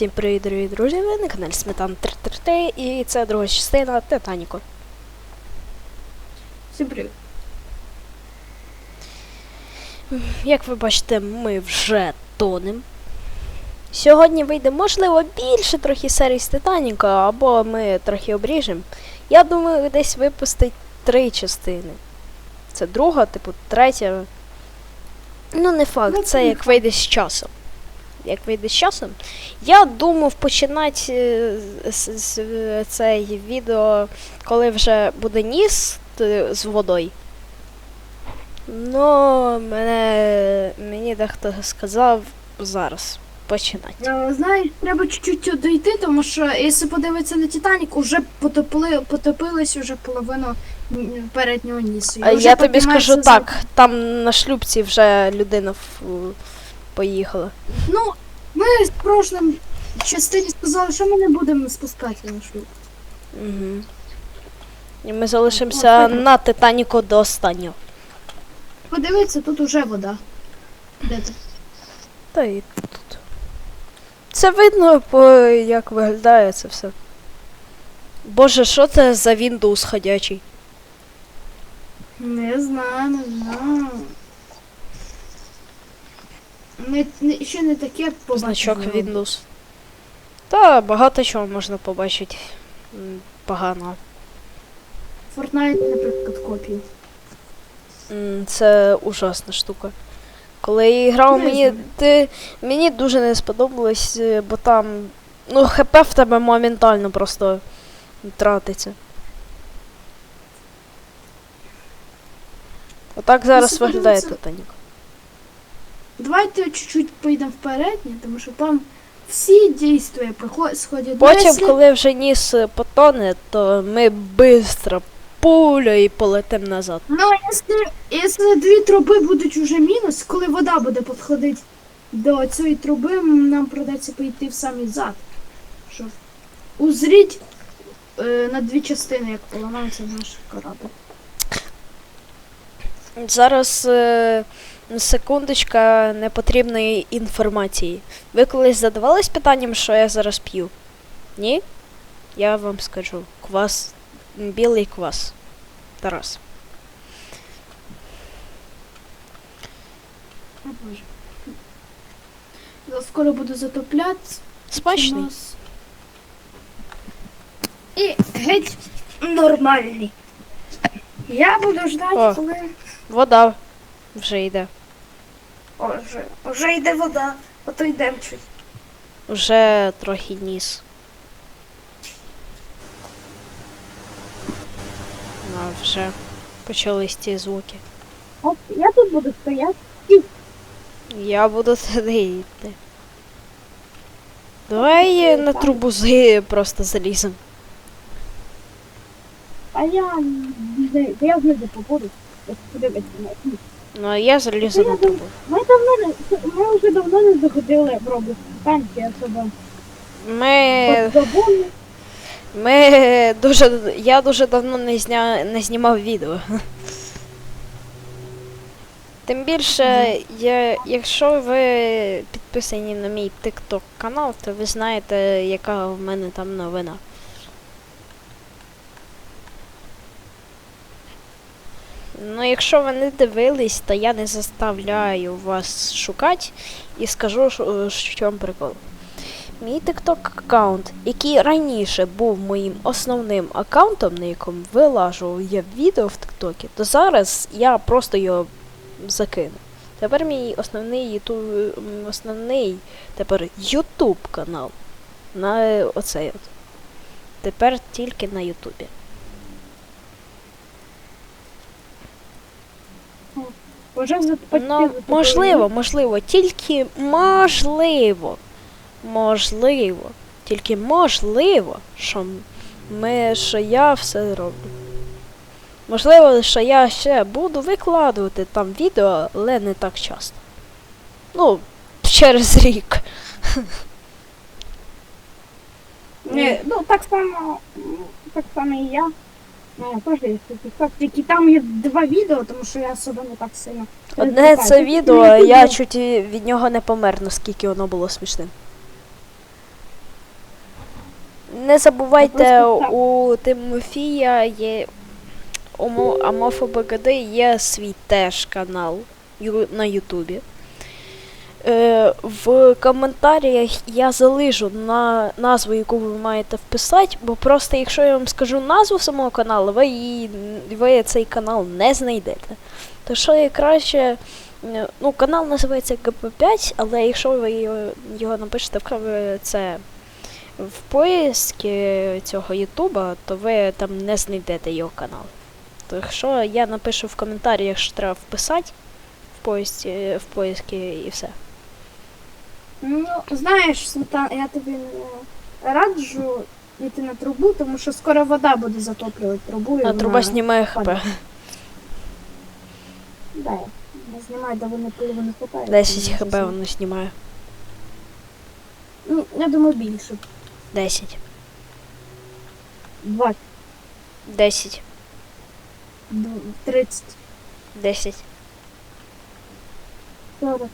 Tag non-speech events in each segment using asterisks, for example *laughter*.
Всім привіт, дорогі друзі! Ви на каналі Сметан 333 і це друга частина Титаніку. Всім привіт. Як ви бачите, ми вже тонем. Сьогодні вийде, можливо, більше трохи серій з Титаніка, або ми трохи обріжемо. Я думаю, десь випустить три частини. Це друга, типу, третя. Ну, не факт, Ну, це як вийде з часом. Як вийде з часом. Я думав починати е, з- відео, коли вже буде ніс з водою. Ну, мене, мені дехто сказав зараз починати. Е, Знаєш, треба чуть-чуть дойти, тому що якщо подивитися на Титанік, уже потопили, потопилась уже половина м, переднього нісу. Я тобі скажу за- так, там на шлюбці вже людина в- поїхала. Ну, ми в прошлому частині сказали, що ми не будемо спускати на шлюб. Угу. І ми залишимося Ну, на Титаніку до останнього. Подивитися, тут уже вода. Де ти? Та і тут. Це видно, по як виглядає це все. Боже, що це за Windows ходячий? Не знаю, не знаю. Не, ще не таке побачив. Значок Windows. Та багато чого можна побачити. м, Погано. Fortnite, наприклад, копію. М, Це ужасна штука. Коли я грав, Не мені, знаю. ти, мені дуже не сподобалось, е, бо там. Ну, ХП в тебе моментально просто тратиться. Отак зараз Якщо виглядає Титанік. Давайте чуть-чуть поїдемо вперед, ні, тому що там всі дійства проходять, Потім, якщо- коли вже ніс е, потоне, то ми швидко пулею і полетим назад. Ну, якщо, якщо дві труби будуть уже мінус, коли вода буде підходити до цієї труби, нам придеться пойти в самий зад. Щоб узріть е, на дві частини, як поламається наш корабль. Зараз е, секундочка непотрібної інформації. Ви колись задавались питанням, що я зараз п'ю? Ні? Я вам скажу. Квас. Білий квас. Тарас. О, Боже. Я скоро буду затоплятися. Смачний. нас. І геть нормальний. Я буду ждати, О. коли Вода вже йде. О, вже, вже йде вода, а то йдемо чуть. Вже трохи ніс. Ну, вже почались ті звуки. От я тут буду стояти. Я буду туди йти. Давай на трубу з просто залізем. А я не я знайду побуду. Подивитися на ті. Ну, а я залізу на трубу. Ми давно не ми вже давно не заходили в робот танки особо. Ми, Забули. ми дуже. Я дуже давно не, зня, не знімав відео. Тим більше, я, якщо ви підписані на мій TikTok канал, то ви знаєте, яка в мене там новина. Ну, якщо ви не дивились, то я не заставляю вас шукати і скажу, що, в чому прикол. Мій TikTok аккаунт, який раніше був моїм основним аккаунтом, на якому вилажував я відео в TikTok, то зараз я просто його закину. Тепер мій основний ютуб, основний тепер YouTube канал на оцей от. Тепер тільки на Ютубі. За Ну, можливо, можливо, тільки можливо. Можливо. Тільки можливо, що ми, що я все роблю. Можливо, що я ще буду викладувати там відео, але не так часто. Ну, через рік. Ні, ну так само, так само і я. Ну, теж є TikTok, тільки там є два відео, тому що я особо не так сильно. Одне це Тут відео, на я Ютубі- чуть і від нього не помер, наскільки воно було смішним. Не забувайте, просто так. у Тимофія є. У Мо- є свій теж канал ю- на Ютубі. Е, в коментарях я залишу на назву, яку ви маєте вписати, бо просто якщо я вам скажу назву самого каналу, ви, її, ви цей канал не знайдете. То що є краще. е, Ну, канал називається ГП5, але якщо ви його, його напишете в це в поискі цього Ютуба, то ви там не знайдете його канал. То якщо я напишу в коментарях, що треба вписати в поискі, в поискі і все. Ну, знаєш, Султан, я тобі е, раджу йти на трубу, тому що скоро вода буде затоплювати трубу. і А вона- труба знімає хп. падає. Да, не знімай, де вони коли вони хватає. 10 хп воно знімає. Ну, я думаю, більше. 10. 20, 10. 30, 10. 40.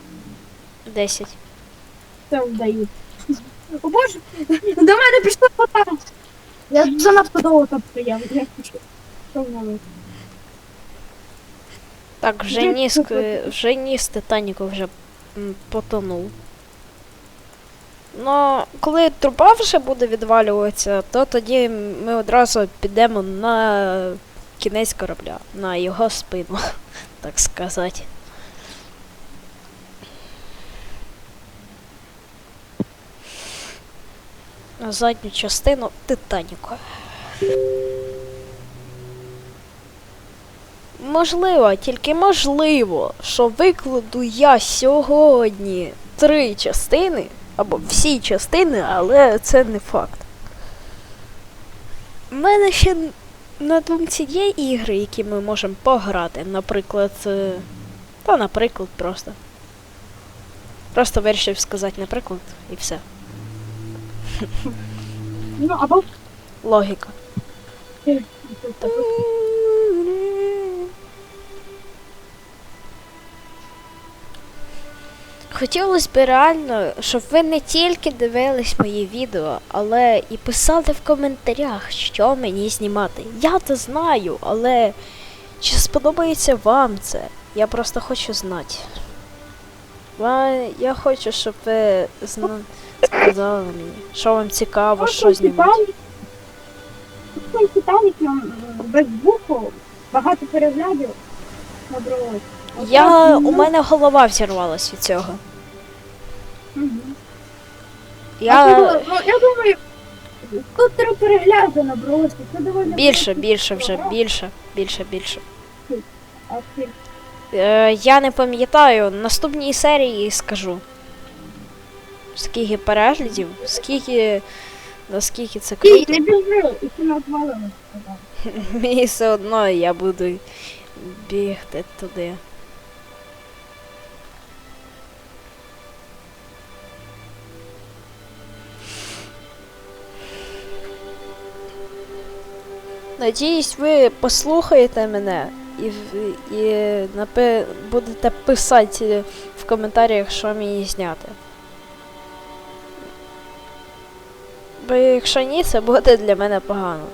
10. Це вдають. О боже, до мене пішла вода. Я занадто довго там стояв. Я хочу. Що в мене? Так, вже ніс, вже ніс Титаніку вже м, потонув. Ну, коли труба вже буде відвалюватися, то тоді ми одразу підемо на кінець корабля, на його спину, *laughs* так сказати. Задню частину Титаніку. Можливо, тільки можливо, що викладу я сьогодні три частини, або всі частини, але це не факт. У мене ще на думці є ігри, які ми можемо пограти. Наприклад. е, Та, наприклад, просто. Просто вирішив сказати наприклад і все. Ну, або Логіка. Хотілося б реально, щоб ви не тільки дивились мої відео, але і писали в коментарях, що мені знімати. Я то знаю, але чи сподобається вам це? Я просто хочу знати. Я хочу, щоб ви зна... сказали мені, що вам цікаво, що знімати. Цей Титанік без буху, багато переглядів набралось. Я, у ну, мене голова взірвалась від цього. А Я ну, я думаю, тут три перегляди набралось, це доволі більше, більше вже, більше, більше, більше. Е, я не пам'ятаю, наступній серії скажу. Скільки переглядів, скільки. Наскільки це круто. не біжи, і ти надвалилась. *laughs* Мені все одно я буду бігти туди. Надіюсь, ви послухаєте мене і, і напи... будете писати в коментарях, що мені зняти. Бо якщо ні, це буде для мене погано.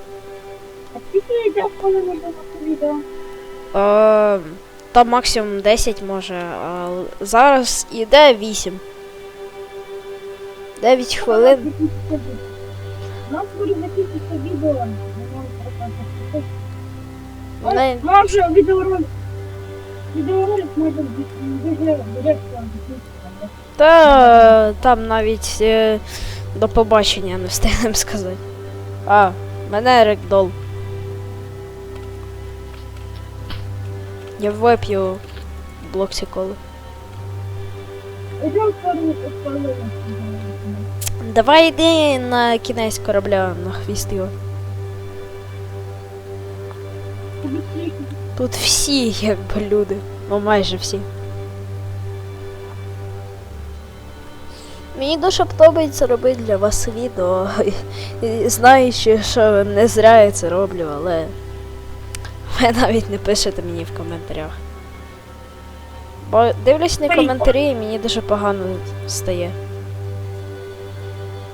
А скільки йде коли не було відео? Е, там максимум 10 може, а зараз іде 8. 9 хвилин. У нас буде закінчитися відео. не можу переказати. Не, Може відеоролик. Відеоролик може дуже та там навіть е, до побачення не встигнемо сказати. А, мене рекдол. Я вип'ю блоксі коли. Давай йди на кінець корабля, на хвіст його. Тут всі якби люди. Ну майже всі. Мені дуже подобається робити для вас відео. Знаючи, що не зря я це роблю, але ви навіть не пишете мені в коментарях. Бо дивлюсь на коментарі і мені дуже погано стає.